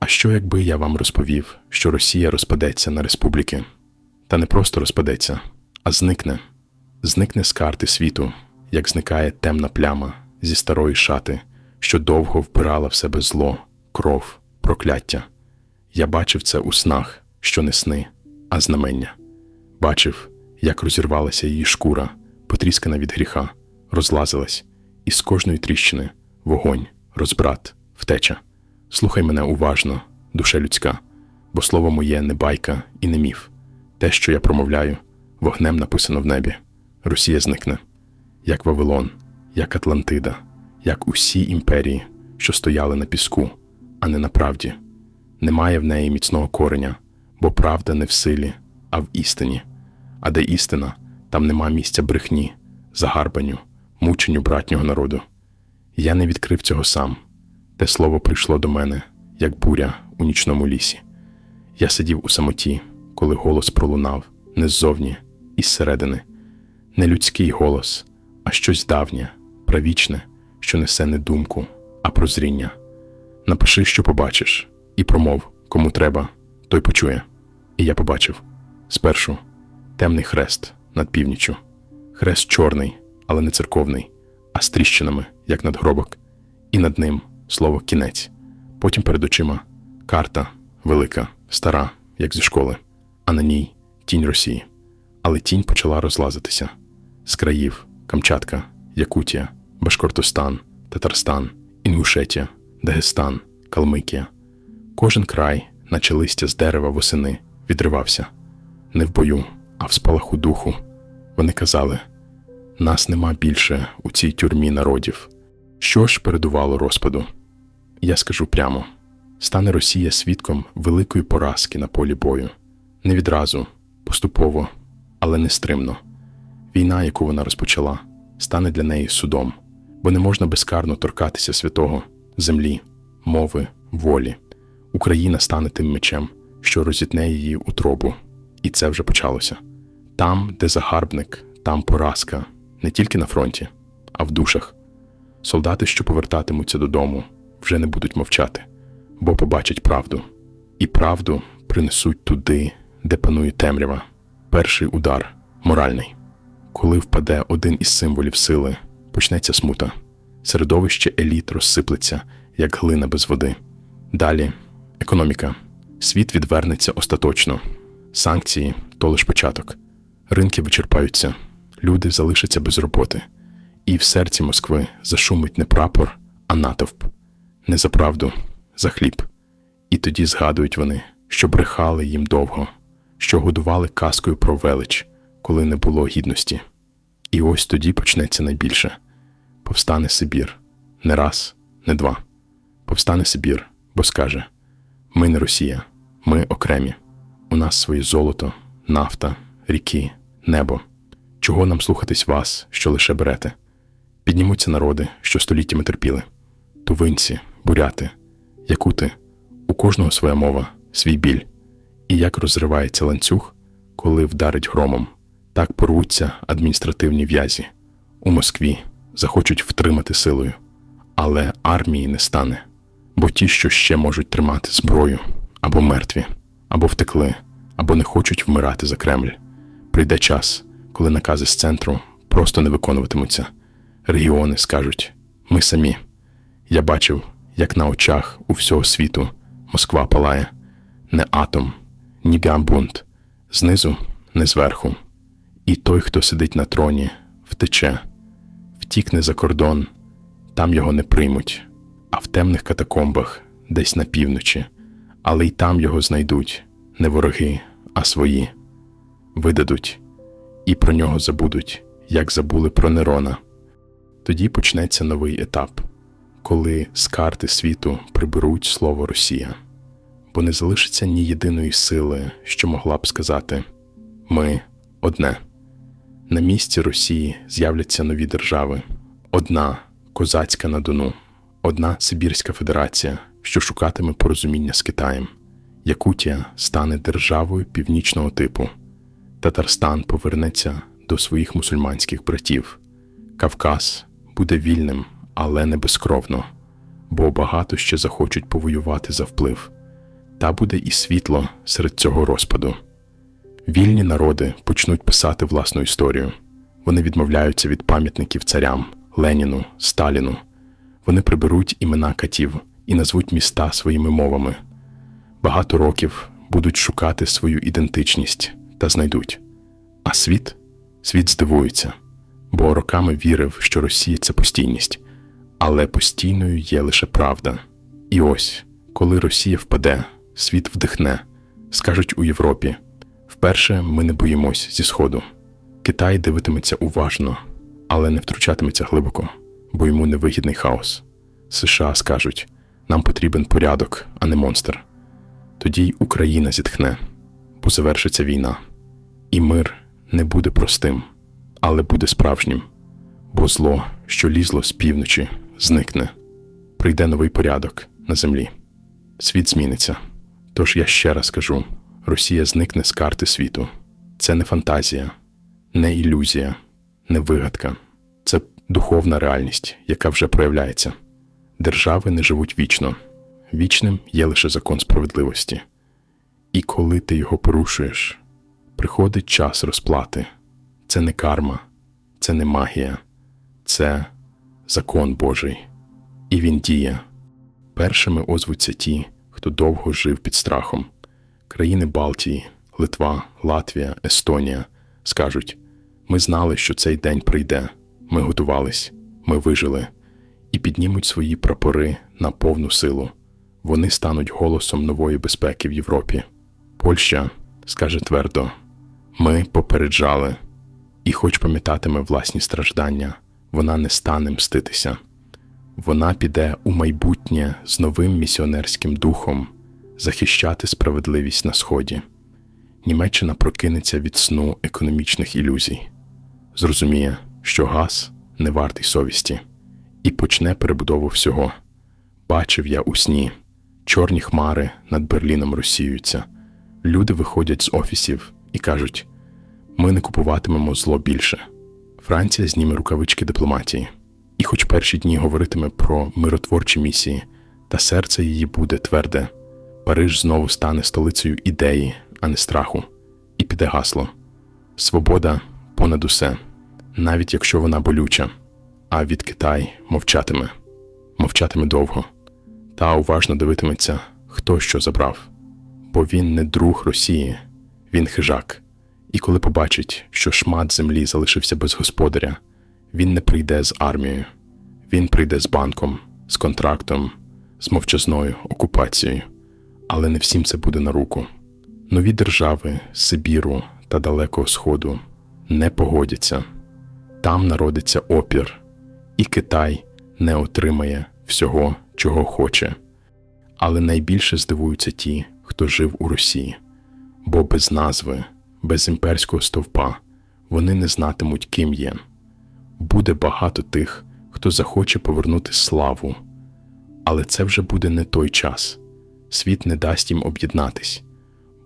А що якби я вам розповів, що Росія розпадеться на республіки? Та не просто розпадеться, а зникне. Зникне з карти світу, як зникає темна пляма зі старої шати, що довго впирала в себе зло, кров, прокляття. Я бачив це у снах, що не сни, а знамення. Бачив, як розірвалася її шкура, потріскана від гріха, розлазилась, і з кожної тріщини вогонь, розбрат, втеча. Слухай мене уважно, душе людська, бо слово моє не байка і не міф. Те, що я промовляю, вогнем написано в небі. Росія зникне, як Вавилон, як Атлантида, як усі імперії, що стояли на піску, а не на правді. Немає в неї міцного кореня, бо правда не в силі, а в істині. А де істина, там нема місця брехні, загарбанню, мученню братнього народу. Я не відкрив цього сам. Те слово прийшло до мене, як буря у нічному лісі. Я сидів у самоті, коли голос пролунав не ззовні, із середини. Не людський голос, а щось давнє, правічне, що несе не думку, а прозріння. Напиши, що побачиш, і промов, кому треба, той почує. І я побачив спершу темний хрест над північчю, хрест чорний, але не церковний, а з тріщинами, як надгробок, і над ним слово кінець. Потім перед очима карта велика, стара, як зі школи, а на ній тінь Росії. Але тінь почала розлазитися з країв Камчатка, Якутія, Башкортостан, Татарстан, Інгушетія, Дагестан, Калмикія. Кожен край, наче листя з дерева восени, відривався не в бою, а в спалаху духу. Вони казали: нас нема більше у цій тюрмі народів. Що ж передувало розпаду? Я скажу прямо: стане Росія свідком великої поразки на полі бою, не відразу, поступово, але нестримно. Війна, яку вона розпочала, стане для неї судом, бо не можна безкарно торкатися святого, землі, мови, волі. Україна стане тим мечем, що розітне її утробу, і це вже почалося. Там, де загарбник, там поразка, не тільки на фронті, а в душах. Солдати, що повертатимуться додому, вже не будуть мовчати, бо побачать правду. І правду принесуть туди, де панує темрява. Перший удар моральний. Коли впаде один із символів сили, почнеться смута. Середовище еліт розсиплеться, як глина без води. Далі економіка. Світ відвернеться остаточно. Санкції то лиш початок. Ринки вичерпаються, люди залишаться без роботи. І в серці Москви зашумить не прапор, а натовп. Не за правду, за хліб. І тоді згадують вони, що брехали їм довго, що годували казкою про велич, коли не було гідності. І ось тоді почнеться найбільше. Повстане Сибір. Не раз, не два. Повстане Сибір, бо скаже: Ми не Росія, ми окремі. У нас своє золото, нафта, ріки, небо. Чого нам слухатись вас, що лише берете? Піднімуться народи, що століттями терпіли. Тувинці, буряти, якути, у кожного своя мова, свій біль. І як розривається ланцюг, коли вдарить громом, так порвуться адміністративні в'язі. У Москві захочуть втримати силою, але армії не стане, бо ті, що ще можуть тримати зброю, або мертві, або втекли, або не хочуть вмирати за Кремль. Прийде час, коли накази з центру просто не виконуватимуться. Регіони скажуть: ми самі. Я бачив, як на очах у всього світу Москва палає. Не атом, ні гамбунт, знизу, не зверху. І той, хто сидить на троні, втече, втікне за кордон, там його не приймуть, а в темних катакомбах, десь на півночі, але й там його знайдуть. Не вороги, а свої. Видадуть. І про нього забудуть, як забули про Нерона. Тоді почнеться новий етап, коли з карти світу приберуть слово Росія, бо не залишиться ні єдиної сили, що могла б сказати ми одне. На місці Росії з'являться нові держави: одна козацька на Дону, одна Сибірська Федерація, що шукатиме порозуміння з Китаєм. Якутія стане державою північного типу. Татарстан повернеться до своїх мусульманських братів. Кавказ буде вільним, але не безкровно, бо багато ще захочуть повоювати за вплив. та буде і світло серед цього розпаду. Вільні народи почнуть писати власну історію. Вони відмовляються від пам'ятників царям Леніну, Сталіну. Вони приберуть імена катів і назвуть міста своїми мовами. Багато років будуть шукати свою ідентичність та знайдуть. А світ? Світ здивується, бо роками вірив, що Росія це постійність, але постійною є лише правда. І ось, коли Росія впаде, світ вдихне, скажуть у Європі. Вперше ми не боїмось зі Сходу. Китай дивитиметься уважно, але не втручатиметься глибоко, бо йому невигідний хаос. США скажуть: нам потрібен порядок, а не монстр. Тоді й Україна зітхне, бо завершиться війна. І мир не буде простим, але буде справжнім, бо зло, що лізло з півночі, зникне. Прийде новий порядок на землі. Світ зміниться. Тож я ще раз кажу: Росія зникне з карти світу. Це не фантазія, не ілюзія, не вигадка. Це духовна реальність, яка вже проявляється. Держави не живуть вічно. Вічним є лише закон справедливості. І коли ти його порушуєш, приходить час розплати. Це не карма, це не магія, це закон Божий. І він діє. Першими озвуться ті, хто довго жив під страхом. Країни Балтії, Литва, Латвія, Естонія скажуть: ми знали, що цей день прийде. Ми готувались, ми вижили і піднімуть свої прапори на повну силу. Вони стануть голосом нової безпеки в Європі. Польща скаже твердо: ми попереджали, і, хоч пам'ятатиме власні страждання, вона не стане мститися. Вона піде у майбутнє з новим місіонерським духом захищати справедливість на Сході. Німеччина прокинеться від сну економічних ілюзій, зрозуміє, що газ не вартий совісті, і почне перебудову всього. Бачив я у сні, чорні хмари над Берліном розсіюються. Люди виходять з офісів і кажуть: ми не купуватимемо зло більше. Франція зніме рукавички дипломатії, і, хоч перші дні говоритиме про миротворчі місії, та серце її буде тверде. Париж знову стане столицею ідеї, а не страху, і піде гасло. Свобода понад усе, навіть якщо вона болюча, а від Китай мовчатиме, мовчатиме довго, та уважно дивитиметься, хто що забрав. Бо він не друг Росії, він хижак. І коли побачить, що шмат землі залишився без господаря, він не прийде з армією, він прийде з банком, з контрактом, з мовчазною окупацією. Але не всім це буде на руку. Нові держави Сибіру та Далекого Сходу не погодяться, там народиться опір, і Китай не отримає всього, чого хоче. Але найбільше здивуються ті, хто жив у Росії, бо без назви, без імперського стовпа вони не знатимуть, ким є. Буде багато тих, хто захоче повернути славу, але це вже буде не той час. Світ не дасть їм об'єднатись,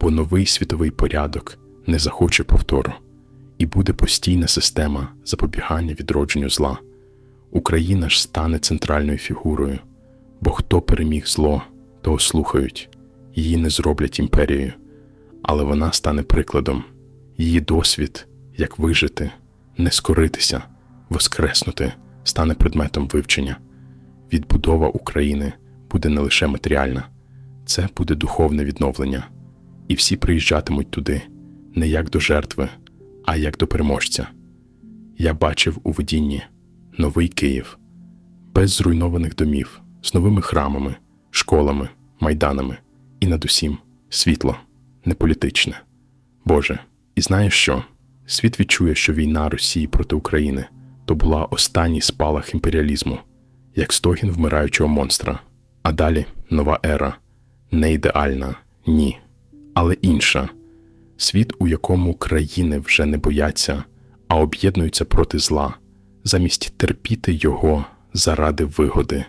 бо новий світовий порядок не захоче повтору, і буде постійна система запобігання відродженню зла. Україна ж стане центральною фігурою, бо хто переміг зло, того слухають, її не зроблять імперією, але вона стане прикладом, її досвід, як вижити, не скоритися, воскреснути, стане предметом вивчення. Відбудова України буде не лише матеріальна, це буде духовне відновлення, і всі приїжджатимуть туди не як до жертви, а як до переможця. Я бачив у видінні новий Київ, без зруйнованих домів, з новими храмами, школами, майданами і над усім світло, не політичне. Боже, і знаєш що? Світ відчує, що війна Росії проти України то була останній спалах імперіалізму, як стогін вмираючого монстра, а далі нова ера, не ідеальна, ні, але інша. Світ, у якому країни вже не бояться, а об'єднуються проти зла, замість терпіти його заради вигоди.